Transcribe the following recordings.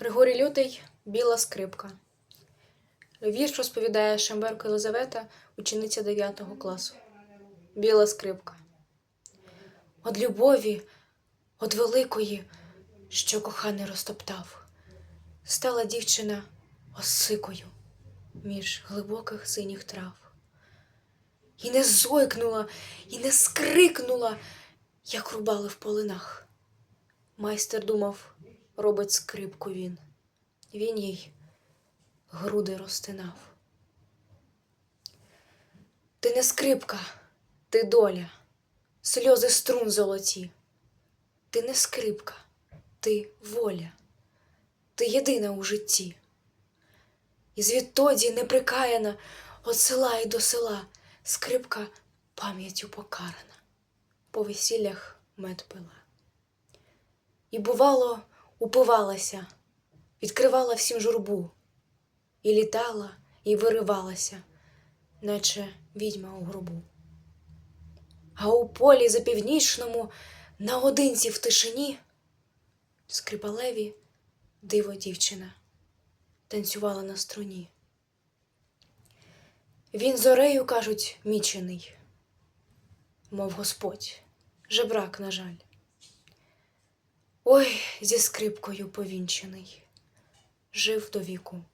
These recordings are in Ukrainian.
Григорій Лютий Біла скрипка. Вірш розповідає Шемберко Єлизавета, учениця 9 класу. Біла скрипка. Од любові, од великої, що коханий розтоптав, стала дівчина осикою між глибоких синіх трав. І не зойкнула, і не скрикнула, як рубали в полинах. Майстер думав, робить скрипку він. Він їй груди розтинав. Ти не скрипка, ти доля, сльози струн золоті. Ти не скрипка, ти воля, ти єдина у житті. І звідтоді неприкаяна от села і до села скрипка пам'яттю покарана, по весіллях мед пила. І, бувало, упивалася, відкривала всім журбу, і літала, і виривалася, наче відьма у гробу. А у полі за північному, наодинці в тишині, скрипалеві диво дівчина танцювала на струні. Він зорею, кажуть, мічений, мов Господь, жебрак, на жаль. Ой, зі скрипкою повінчений, жив до віку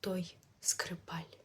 той скрипаль.